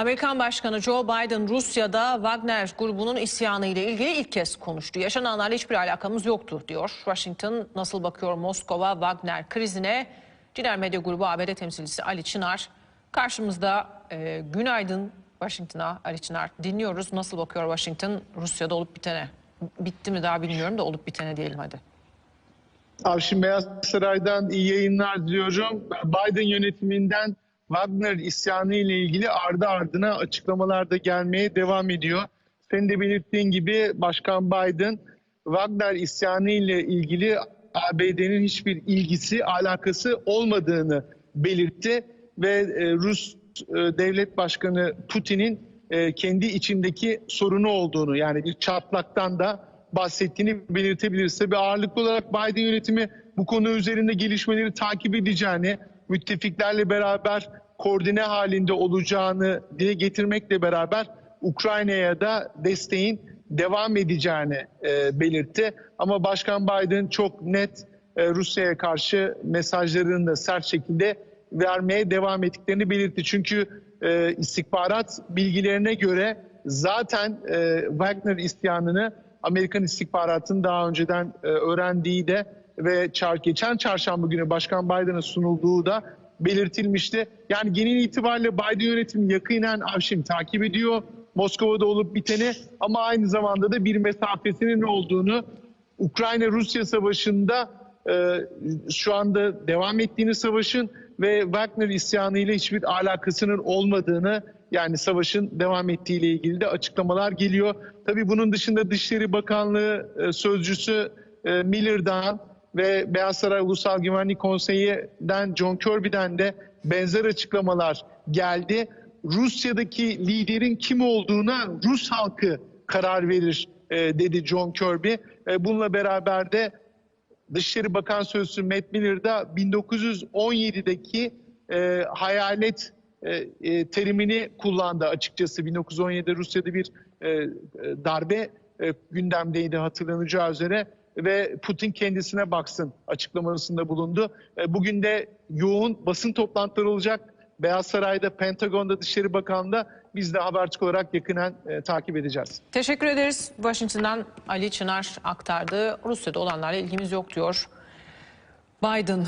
Amerikan Başkanı Joe Biden Rusya'da Wagner grubunun isyanı ile ilgili ilk kez konuştu. Yaşananlarla hiçbir alakamız yoktu diyor. Washington nasıl bakıyor Moskova Wagner krizine? Ciner Medya Grubu ABD temsilcisi Ali Çınar karşımızda. E, günaydın Washington'a Ali Çınar. Dinliyoruz. Nasıl bakıyor Washington Rusya'da olup bitene? Bitti mi daha bilmiyorum da olup bitene diyelim hadi. Avşin Beyaz Saray'dan iyi yayınlar diliyorum. Biden yönetiminden Wagner isyanı ile ilgili ardı ardına açıklamalar da gelmeye devam ediyor. Senin de belirttiğin gibi Başkan Biden Wagner isyanı ile ilgili ABD'nin hiçbir ilgisi, alakası olmadığını belirtti ve e, Rus e, Devlet Başkanı Putin'in e, kendi içindeki sorunu olduğunu yani bir çatlaktan da bahsettiğini belirtebiliriz. Tabii ağırlıklı olarak Biden yönetimi bu konu üzerinde gelişmeleri takip edeceğini, müttefiklerle beraber koordine halinde olacağını dile getirmekle beraber Ukrayna'ya da desteğin devam edeceğini e, belirtti. Ama Başkan Biden çok net e, Rusya'ya karşı mesajlarını da sert şekilde vermeye devam ettiklerini belirtti. Çünkü e, istihbarat bilgilerine göre zaten e, Wagner isyanını Amerikan istihbaratının daha önceden e, öğrendiği de ve çar, geçen çarşamba günü Başkan Biden'a sunulduğu da belirtilmişti. Yani genel itibariyle Biden yönetimi yakinen Avşin takip ediyor. Moskova'da olup biteni ama aynı zamanda da bir mesafesinin olduğunu Ukrayna-Rusya savaşında e, şu anda devam ettiğini savaşın ve Wagner isyanı ile hiçbir alakasının olmadığını yani savaşın devam ettiği ile ilgili de açıklamalar geliyor. Tabii bunun dışında Dışişleri Bakanlığı e, sözcüsü e, Miller'dan ve Beyaz Saray Ulusal Güvenlik Konseyi'den John Kirby'den de benzer açıklamalar geldi. Rusya'daki liderin kim olduğuna Rus halkı karar verir e, dedi John Kirby. E, bununla beraber de Dışişleri Bakan Sözcüsü Matt Miller da 1917'deki e, hayalet e, terimini kullandı açıkçası. 1917'de Rusya'da bir darbe gündemdeydi hatırlanacağı üzere ve Putin kendisine baksın açıklamasında bulundu. E, bugün de yoğun basın toplantıları olacak. Beyaz Saray'da, Pentagon'da, Dışişleri Bakanlığı'nda biz de haberci olarak yakinen e, takip edeceğiz. Teşekkür ederiz. Washington'dan Ali Çınar aktardı. Rusya'da olanlarla ilgimiz yok diyor. Biden